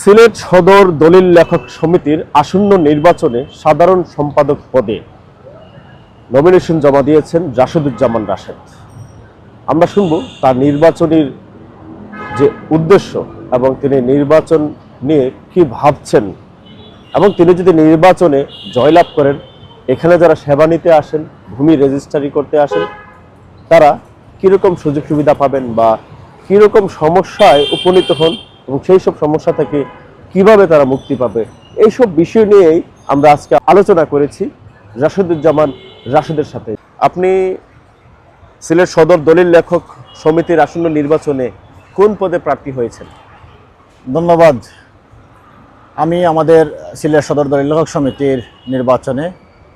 সিলেট সদর দলিল লেখক সমিতির আসন্ন নির্বাচনে সাধারণ সম্পাদক পদে নমিনেশন জমা দিয়েছেন রাশেদুজ্জামান রাশেদ। আমরা শুনব তার নির্বাচনীর যে উদ্দেশ্য এবং তিনি নির্বাচন নিয়ে কি ভাবছেন এবং তিনি যদি নির্বাচনে জয়লাভ করেন, এখানে যারা সেবা নিতে আসেন, ভূমি রেজিস্ট্রারি করতে আসেন, তারা কীরকম সুযোগ সুবিধা পাবেন বা কীরকম সমস্যায় উপনীত হন এবং সেই সব সমস্যা থেকে কীভাবে তারা মুক্তি পাবে, এইসব বিষয় নিয়েই আমরা আজকে আলোচনা করেছি রাশেদুজ্জামান রাশেদের সাথে। আপনি সিলেট সদর দলিল লেখক সমিতির আসন্ন নির্বাচনে কোন পদে প্রার্থী হয়েছেন? ধন্যবাদ। আমি আমাদের সিলেট সদর দলীয় লেখক সমিতির নির্বাচনে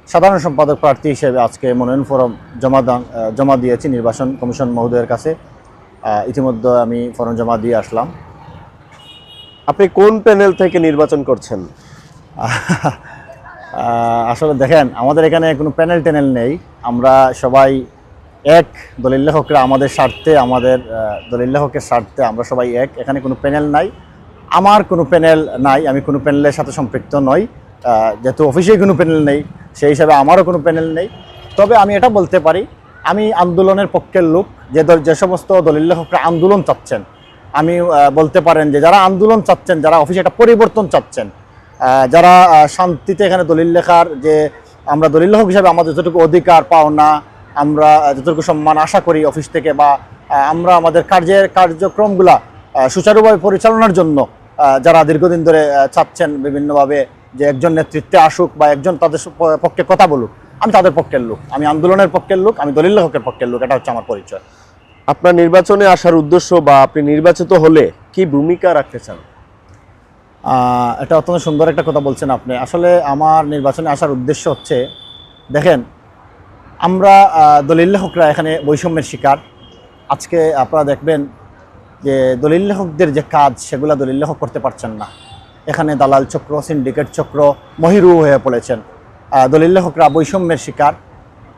সাধারণ সম্পাদক প্রার্থী হিসেবে আজকে মনোনয়ন ফরম জমা দান জমা দিয়েছি নির্বাচন কমিশন মহোদয়ের কাছে। ইতিমধ্যে আমি ফরম জমা দিয়ে আসলাম। আপনি কোন প্যানেল থেকে নির্বাচন করছেন? আসলে দেখেন, আমাদের এখানে কোনো প্যানেল ট্যানেল নেই। আমরা সবাই এক দলিল লেখকরা আমাদের স্বার্থে, আমাদের দলিল লেখকের স্বার্থে আমরা সবাই এক। এখানে কোনো প্যানেল নাই। আমার কোনো প্যানেল নাই, আমি কোনো প্যানেলের সাথে সম্পৃক্ত নই। যেহেতু অফিসে কোনো প্যানেল নেই, সেই হিসাবে আমারও কোনো প্যানেল নেই। তবে আমি এটা বলতে পারি, আমি আন্দোলনের পক্ষের লোক, যে যে সমস্ত দলিল লেখকরা আন্দোলন চাচ্ছেন আমি বলতে পারেন যে যারা আন্দোলন চাচ্ছেন, যারা অফিসে একটা পরিবর্তন চাচ্ছেন যারা শান্তিতে এখানে দলিল লেখার যে আমরা দলিল লেখক হিসাবে আমাদের যতটুকু অধিকার, পাওনা, আমরা যতটুকু সম্মান আশা করি অফিস থেকে বা আমরা আমাদের কার্যের কার্যক্রমগুলা সুচারুভাবে পরিচালনার জন্য যারা দীর্ঘদিন ধরে চাচ্ছেন বিভিন্নভাবে যে একজন নেতৃত্বে আসুক বা একজন তাদের পক্ষে কথা বলুক, আমি তাদের পক্ষের লোক, আমি আন্দোলনের পক্ষের লোক, আমি দলিল লেখকের পক্ষের লোক, এটা হচ্ছে আমার পরিচয়। আপনার নির্বাচনে আসার উদ্দেশ্য বা আপনি নির্বাচিত হলে কি ভূমিকা রাখতে চান? এটা অত্যন্ত সুন্দর একটা কথা বলছেন আপনি। আসলে আমার নির্বাচনে আসার উদ্দেশ্য হচ্ছে, দেখেন, আমরা দলিল লেখকরা এখানে বৈষম্যের শিকার। আজকে আপনারা দেখবেন যে দলিল লেখকদের যে কাজ, সেগুলো দলিল লেখক করতে পারছেন না। এখানে দালাল চক্র, সিন্ডিকেট চক্র, মহিরু হয়ে পড়েছেন। দলিল লেখকরা বৈষম্যের শিকার।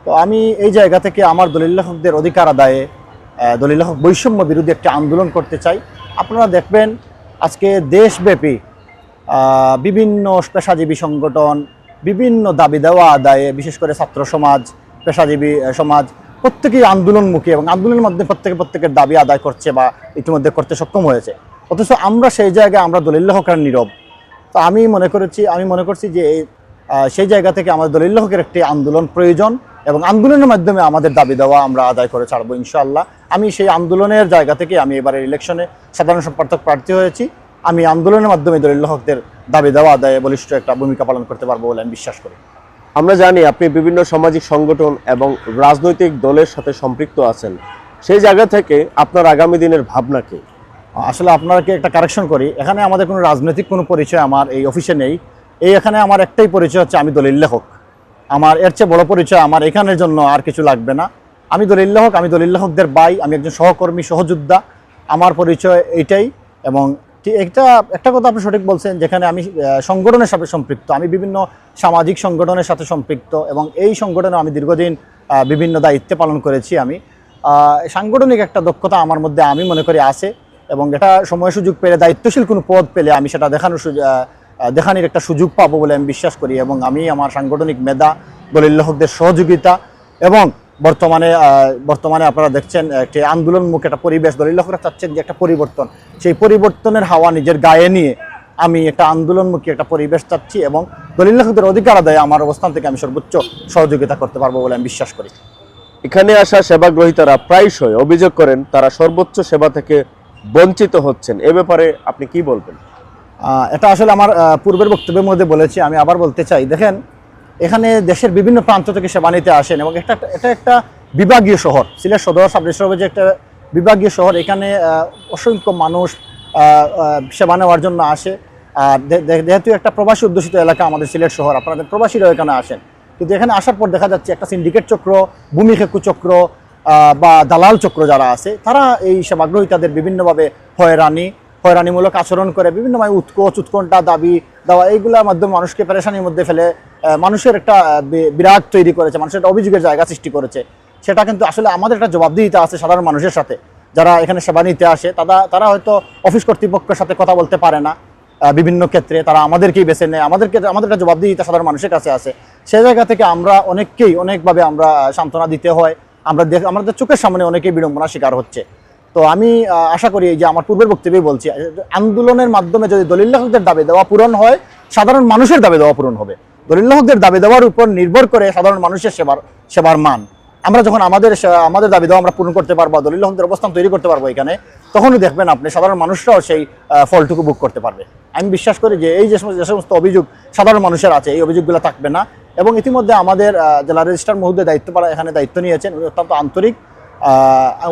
তো আমি এই জায়গা থেকে আমার দলিল লেখকদের অধিকার আদায়ে দলিল লেখক বৈষম্য বিরোধী একটি আন্দোলন করতে চাই। আপনারা দেখবেন আজকে দেশব্যাপী বিভিন্ন পেশাজীবী সংগঠন, বিভিন্ন দাবি দেওয়া আদায়ে, বিশেষ করে ছাত্র সমাজ, পেশাজীবী সমাজ, প্রত্যেকেই আন্দোলনমুখী এবং আন্দোলনের মধ্যে প্রত্যেকে প্রত্যেকের দাবি আদায় করছে বা ইতিমধ্যে করতে সক্ষম হয়েছে। অথচ আমরা সেই জায়গায় আমরা দলিল লেখকের নীরব। তো আমি মনে করেছি, আমি মনে করছি যে সেই জায়গা থেকে আমাদের দলিল হকের একটি আন্দোলন প্রয়োজন। এবং আন্দোলনের মাধ্যমে আমাদের দাবি দেওয়া আমরা আদায় করে ছাড়বো ইনশাআল্লাহ। আমি সেই আন্দোলনের জায়গা থেকে আমি এবারের ইলেকশনে সাধারণ সম্পাদক প্রার্থী হয়েছি। আমি আন্দোলনের মাধ্যমে দলিল লেখকদের দাবি দেওয়া আদায়ে বলিষ্ঠ একটা ভূমিকা পালন করতে পারব বলে আমি বিশ্বাস করি। আমরা জানি আপনি বিভিন্ন সামাজিক সংগঠন এবং রাজনৈতিক দলের সাথে সম্পৃক্ত আছেন। সেই জায়গা থেকে আপনার আগামী দিনের ভাবনা কি? আসলে আপনাকে একটা কারেকশন করি। এখানে আমাদের কোনো রাজনৈতিক কোনো পরিচয় আমার এই অফিসে নেই। এই এখানে আমার একটাই পরিচয় হচ্ছে আমি দলিল লেখক। আমার, এর চেয়ে বড় পরিচয় আমার এখানের জন্য আর কিছু লাগবে না। আমি দলিল লেখক আমি দলিল লেখকদের বাই আমি একজন সহকর্মী, সহযোদ্ধা। আমার পরিচয় এইটাই এবং একটা একটা কথা আপনি সঠিক বলছেন, যেখানে আমি সংগঠনের সাথে সম্পৃক্ত। আমি বিভিন্ন সামাজিক সংগঠনের সাথে সম্পৃক্ত এবং এই সংগঠনে আমি দীর্ঘদিন বিভিন্ন দায়িত্বে পালন করেছি আমি। সাংগঠনিক একটা দক্ষতা আমার মধ্যে আমি মনে করি আছে এবং এটা সময় সুযোগ পেলে, দায়িত্বশীল কোনো পদ পেলে আমি সেটা দেখানোর সুযোগ দেখানির একটা সুযোগ পাবো বলে আমি বিশ্বাস করি এবং আমি আমার সাংগঠনিক মেধা, দলিল লেখকদের সহযোগিতা এবং বর্তমানে বর্তমানে আপনারা দেখছেন একটি আন্দোলনমুখ একটা পরিবেশ, দলিল লেখকরা চাচ্ছেন যে একটা পরিবর্তন। সেই পরিবর্তনের হাওয়া নিজের গায়ে নিয়ে আমি একটা আন্দোলনমুখী একটা পরিবেশ চাচ্ছি এবং দলিল লেখকদের অধিকার আদায় আমার অবস্থান থেকে আমি সর্বোচ্চ সহযোগিতা করতে পারব বলে আমি বিশ্বাস করি। এখানে আসা সেবাগ্রহীতারা প্রায়শই অভিযোগ করেন, তারা সর্বোচ্চ সেবা থেকে বঞ্চিত হচ্ছেন। এ ব্যাপারে আপনি কি বলবেন? এটা আসলে আমার পূর্বের বক্তব্যের মধ্যে বলেছি, আমি আবার বলতে চাই। দেখেন, এখানে দেশের বিভিন্ন প্রান্ত থেকে সেবা নিতে আসেন এবং একটা এটা একটা বিভাগীয় শহর। সিলেট সদর সাব রেজিস্ট্রার যে একটা বিভাগীয় শহর, এখানে অসংখ্য মানুষ সেবা নেওয়ার জন্য আসে। আর যেহেতু একটা প্রবাসী অধ্যুষিত এলাকা আমাদের সিলেট শহর, আপনাদের প্রবাসীরাও এখানে আসেন। কিন্তু এখানে আসার পর দেখা যাচ্ছে একটা সিন্ডিকেট চক্র, ভূমি খেকু চক্র বা দালাল চক্র যারা আছে, তারা এই সেবাগ্রহীতাদের বিভিন্নভাবে হয়রানি হয়রানিমূলক আচরণ করে, বিভিন্ন মানে উৎকোচ উৎকণ্ঠা দাবি, দেওয়া এইগুলোর মাধ্যমে মানুষকে পেরেশানির মধ্যে ফেলে মানুষের একটা বিরাট তৈরি করেছে, মানুষের একটা অভিযোগের জায়গা সৃষ্টি করেছে। সেটা কিন্তু আসলে আমাদের একটা জবাবদিহিতা আছে সাধারণ মানুষের সাথে। যারা এখানে সেবা নিতে আসে তারা তারা হয়তো অফিস কর্তৃপক্ষের সাথে কথা বলতে পারে না বিভিন্ন ক্ষেত্রে। তারা আমাদেরকেই বেছে নেয়। আমাদেরকে, আমাদের একটা জবাবদিহিতা সাধারণ মানুষের কাছে আছে। সেই জায়গা থেকে আমরা অনেককেই, অনেকভাবে আমরা সান্ত্বনা দিতে হয়। আমরা দেখ আমাদের চোখের সামনে অনেকেই বিড়ম্বনা শিকার হচ্ছে। তো আমি আশা করি যে আমার পূর্বের বক্তব্যেই বলছি, আন্দোলনের মাধ্যমে যদি দলিল লেখকদের দাবি দেওয়া পূরণ হয়, সাধারণ মানুষের দাবি দেওয়া পূরণ হবে। দলিল লেখকদের দাবি দেওয়ার উপর নির্ভর করে সাধারণ মানুষের সেবার সেবার মান। আমরা যখন আমাদের আমাদের দাবি দেওয়া আমরা পূরণ করতে পারব, দলিল লেখকদের অবস্থান তৈরি করতে পারব এখানে তখনই দেখবেন আপনি সাধারণ মানুষরাও সেই ফলটুকু বুক করতে পারবে। আমি বিশ্বাস করি যে এই যে সমস্ত যে সমস্ত অভিযোগ সাধারণ মানুষের আছে, এই অভিযোগগুলো থাকবে না। এবং ইতিমধ্যে আমাদের জেলা রেজিস্ট্রার মহোদয় দায়িত্ব এখানে দায়িত্ব নিয়েছেন অত্যন্ত আন্তরিক।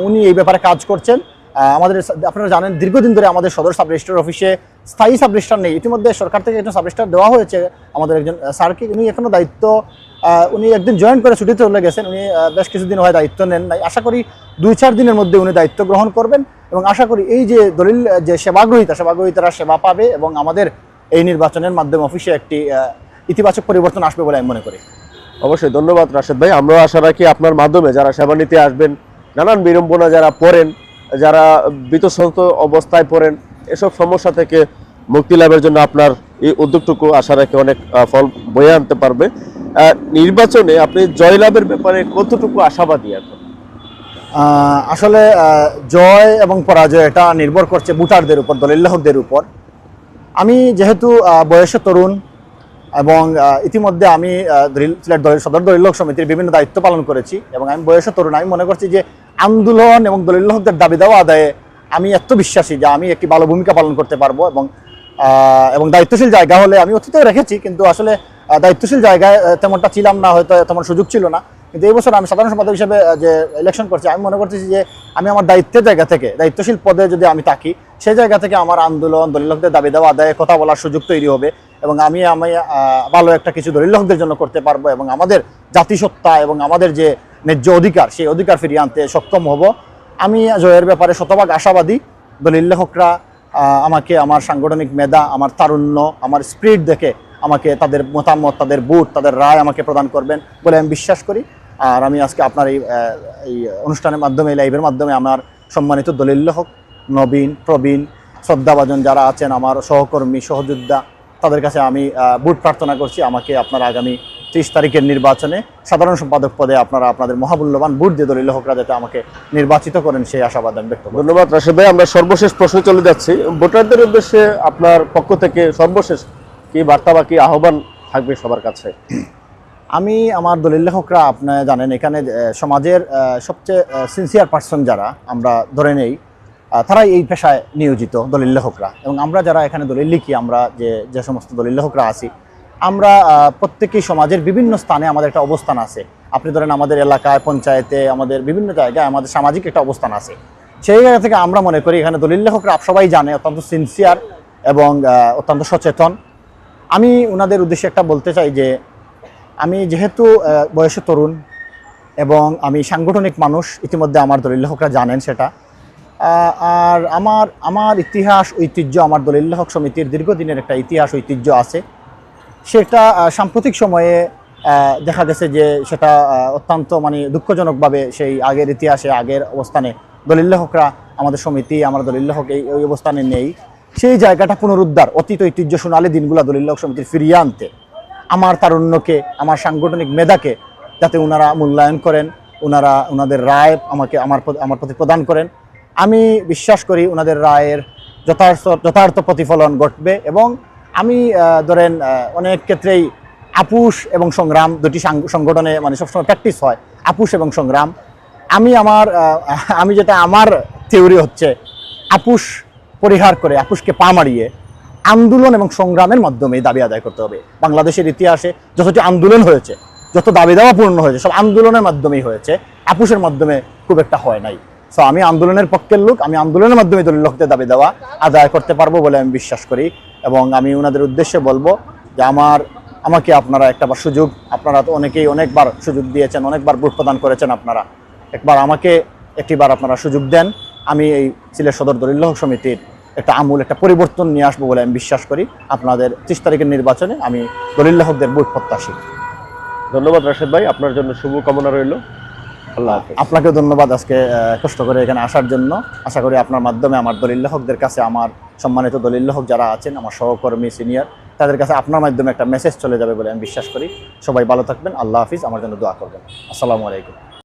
উনি এই ব্যাপারে কাজ করছেন। আমাদের আপনারা জানেন, দীর্ঘদিন ধরে আমাদের সদর সাব অফিসে স্থায়ী সাব নেই। ইতিমধ্যে সরকার থেকে একজন সাব দেওয়া হয়েছে আমাদের একজন স্যারকে। উনি এখনও দায়িত্ব উনি একদিন জয়েন করে ছুটিতে চলে গেছেন। উনি বেশ কিছুদিন হয় দায়িত্ব নেন নাই। আশা করি দুই চার দিনের মধ্যে উনি দায়িত্ব গ্রহণ করবেন এবং আশা করি এই যে দলিল যে সেবাগ্রহীতা, সেবাগ্রহীতারা সেবা পাবে এবং আমাদের এই নির্বাচনের মাধ্যমে অফিসে একটি ইতিবাচক পরিবর্তন আসবে বলে আমি মনে করি। অবশ্যই, ধন্যবাদ রাশেদ ভাই। আমরাও আশা রাখি আপনার মাধ্যমে যারা সেবা নিতে আসবেন নানান বিড়ম্বনা যারা পড়েন, যারা বিতসন্ত অবস্থায় পড়েন, এসব সমস্যা থেকে মুক্তি লাভের জন্য আপনার এই উদ্যোগটুকু আশা রাখি অনেক ফল বয়ে আনতে পারবে। নির্বাচনে আপনি জয়লাভের ব্যাপারে কতটুকু আশাবাদী এখন? আসলে জয় এবং পরাজয় এটা নির্ভর করছে ভোটারদের উপর দলিল্লাহকদের উপর। আমি যেহেতু বয়সে তরুণ এবং ইতিমধ্যে আমি সিলেট দলিল সদর দলিল্লক সমিতির বিভিন্ন দায়িত্ব পালন করেছি এবং আমি বয়সে তরুণ। আমি মনে করছি যে আন্দোলন এবং দলিল হকদের দাবি দেওয়া আদায়ে আমি এত বিশ্বাসী যে আমি একটি ভালো ভূমিকা পালন করতে পারব এবং এবং দায়িত্বশীল জায়গা হলে আমি অতীতেও রেখেছি, কিন্তু আসলে দায়িত্বশীল জায়গায় তেমনটা ছিলাম না, হয়তো তেমন সুযোগ ছিল না। কিন্তু এই বছর আমি সাধারণ সম্পাদক হিসেবে যে ইলেকশন করছি, আমি মনে করতেছি যে আমি আমার দায়িত্বের জায়গা থেকে, দায়িত্বশীল পদে যদি আমি থাকি, সেই জায়গা থেকে আমার আন্দোলন, দলিল দলিলকদের দাবি দেওয়া আদায়ে কথা বলার সুযোগ তৈরি হবে এবং আমি আমি ভালো একটা কিছু দলিল দলিলকদের জন্য করতে পারব এবং আমাদের জাতিসত্তা এবং আমাদের যে ন্যায্য অধিকার, সেই অধিকার ফিরিয়ে আনতে সক্ষম হব। আমি জয়ের ব্যাপারে শতভাগ আশাবাদী। দলিল লেখকরা আমাকে আমার সাংগঠনিক মেধা, আমার তারুণ্য, আমার স্পিরিট দেখে আমাকে তাদের মতামত, তাদের বুট, তাদের রায় আমাকে প্রদান করবেন বলে আমি বিশ্বাস করি। আর আমি আজকে আপনার এই এই অনুষ্ঠানের মাধ্যমে, লাইভের মাধ্যমে আমার সম্মানিত দলিল লেখক, নবীন, প্রবীণ, শ্রদ্ধাভাজন যারা আছেন, আমার সহকর্মী, সহযোদ্ধা, তাদের কাছে আমি বুট প্রার্থনা করছি। আমাকে আপনার আগামী ত্রিশ তারিখের নির্বাচনে সাধারণ সম্পাদক পদে আপনারা আপনাদের মহামূল্যবান বুট দিয়ে দলিল লেখকরা যাতে আমাকে নির্বাচিত করেন সেই আশাবাদ আমি ব্যক্ত ধন্যবাদ রাশেদ ভাই আমরা সর্বশেষ প্রশ্নে চলে যাচ্ছি। ভোটারদের উদ্দেশ্যে আপনার পক্ষ থেকে সর্বশেষ কি বার্তা বা কি আহ্বান থাকবে সবার কাছে? আমি আমার দলিল লেখকরা আপনি জানেন এখানে সমাজের সবচেয়ে সিনসিয়ার পার্সন যারা আমরা ধরে নেই তারাই এই পেশায় নিয়োজিত দলিল লেখকরা এবং আমরা যারা এখানে দলিল লিখি আমরা যে যে সমস্ত দলিল লেখকরা আছি আমরা প্রত্যেকেই সমাজের বিভিন্ন স্থানে আমাদের একটা অবস্থান আছে। আপনি ধরেন আমাদের এলাকায়, পঞ্চায়েতে, আমাদের বিভিন্ন জায়গায় আমাদের সামাজিক একটা অবস্থান আছে। সেই জায়গা থেকে আমরা মনে করি এখানে দলিল লেখকরা সবাই জানে, অত্যন্ত সিনসিয়ার এবং অত্যন্ত সচেতন। আমি ওনাদের উদ্দেশ্যে একটা বলতে চাই যে, আমি যেহেতু বয়সে তরুণ এবং আমি সাংগঠনিক মানুষ, ইতিমধ্যে আমার দলিল লেখকরা জানেন সেটা। আর আমার আমার ইতিহাস ঐতিহ্য, আমার দলিল লেখক সমিতির দীর্ঘদিনের একটা ইতিহাস ঐতিহ্য আছে। সেটা সাম্প্রতিক সময়ে দেখা গেছে যে সেটা অত্যন্ত মানে দুঃখজনকভাবে সেই আগের ইতিহাসে, আগের অবস্থানে দলিল লেখকরা, আমাদের সমিতি, আমার দলিল লেখক এই, ওই অবস্থানে নেই। সেই জায়গাটা পুনরুদ্ধার, অতীত ঐতিহ্য সোনালী দিনগুলো দলিল লেখক সমিতির ফিরিয়ে আনতে। আমার তারুণ্যকে, আমার সাংগঠনিক মেধাকে যাতে ওনারা মূল্যায়ন করেন ওনারা ওনাদের রায় আমাকে, আমার আমার প্রতি প্রদান করেন। আমি বিশ্বাস করি ওনাদের রায়ের যথার্থ যথার্থ প্রতিফলন ঘটবে এবং আমি ধরেন অনেক ক্ষেত্রেই আপুষ এবং সংগ্রাম দুটি সংগঠনে মানে সবসময় প্র্যাকটিস হয় আপুষ এবং সংগ্রাম। আমি আমার আমি যেটা আমার থিওরি হচ্ছে আপুষ পরিহার করে আপুষকে পা মারিয়ে আন্দোলন এবং সংগ্রামের মাধ্যমে দাবি আদায় করতে হবে। বাংলাদেশের ইতিহাসে যতটি আন্দোলন হয়েছে, যত দাবি দেওয়া পূর্ণ হয়েছে, সব আন্দোলনের মাধ্যমেই হয়েছে আপুষের মাধ্যমে খুব একটা হয় নাই। সো আমি আন্দোলনের পক্ষের লোক, আমি আন্দোলনের মাধ্যমে দলিল লোকদের দাবি দেওয়া আদায় করতে পারব বলে আমি বিশ্বাস করি। এবং আমি ওনাদের উদ্দেশ্যে বলব যে আমার, আমাকে আপনারা একটাবার সুযোগ, আপনারা তো অনেকেই অনেকবার সুযোগ দিয়েছেন, অনেকবার ভোট প্রদান করেছেন আপনারা। একবার আমাকে একটিবার আপনারা সুযোগ দেন, আমি এই সিলেট সদর দলিল সমিতির একটা আমূল, একটা পরিবর্তন নিয়ে আসব বলে আমি বিশ্বাস করি। আপনাদের ত্রিশ তারিখের নির্বাচনে আমি দলিল হকদের ভোট প্রত্যাশী। ধন্যবাদ রাশেদ ভাই, আপনার জন্য শুভ কামনা রইল। আপনাকে ধন্যবাদ আজকে কষ্ট করে এখানে আসার জন্য। আশা করি আপনার মাধ্যমে আমার দলিল লেখকদের কাছে, আমার সম্মানিত দলিল লেখক যারা আছেন, আমার সহকর্মী, সিনিয়র, তাদের কাছে আপনার মাধ্যমে একটা মেসেজ চলে যাবে বলে আমি বিশ্বাস করি। সবাই ভালো থাকবেন। আল্লাহ হাফিজ। আমার জন্য দোয়া করবেন। আসসালামু আলাইকুম।